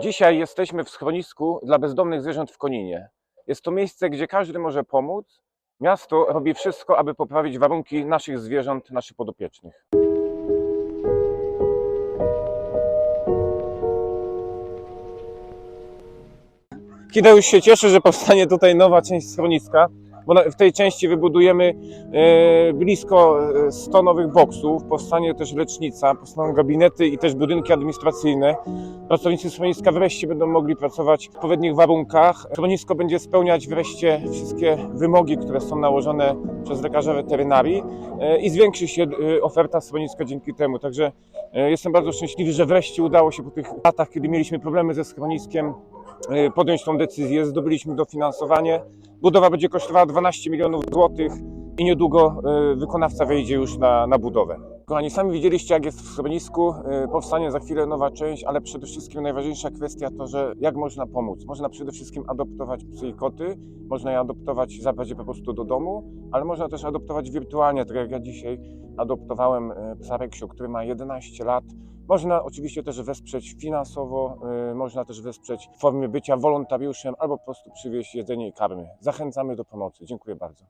Dzisiaj jesteśmy w schronisku dla bezdomnych zwierząt w Koninie. Jest to miejsce, gdzie każdy może pomóc. Miasto robi wszystko, aby poprawić warunki naszych zwierząt, naszych podopiecznych. Już się cieszy, że powstanie tutaj nowa część schroniska, bo w tej części wybudujemy e, blisko e, 100 nowych boksów, powstanie też lecznica, powstaną gabinety i też budynki administracyjne. Pracownicy schroniska wreszcie będą mogli pracować w odpowiednich warunkach. Schronisko będzie spełniać wreszcie wszystkie wymogi, które są nałożone przez lekarza weterynarii e, i zwiększy się e, oferta schroniska dzięki temu. Także e, jestem bardzo szczęśliwy, że wreszcie udało się po tych latach, kiedy mieliśmy problemy ze schroniskiem, e, podjąć tą decyzję. Zdobyliśmy dofinansowanie. Budowa będzie kosztowała 12 milionów złotych i niedługo e, wykonawca wejdzie już na, na budowę. Kochani, sami widzieliście, jak jest w schronisku. E, Powstanie za chwilę nowa część, ale przede wszystkim najważniejsza kwestia to, że jak można pomóc. Można przede wszystkim adoptować psy i koty, można je adoptować, zabrać je po prostu do domu, ale można też adoptować wirtualnie, tak jak ja dzisiaj adoptowałem e, psa Reksio, który ma 11 lat. Można oczywiście też wesprzeć finansowo, można też wesprzeć w formie bycia wolontariuszem albo po prostu przywieźć jedzenie i karmy. Zachęcamy do pomocy. Dziękuję bardzo.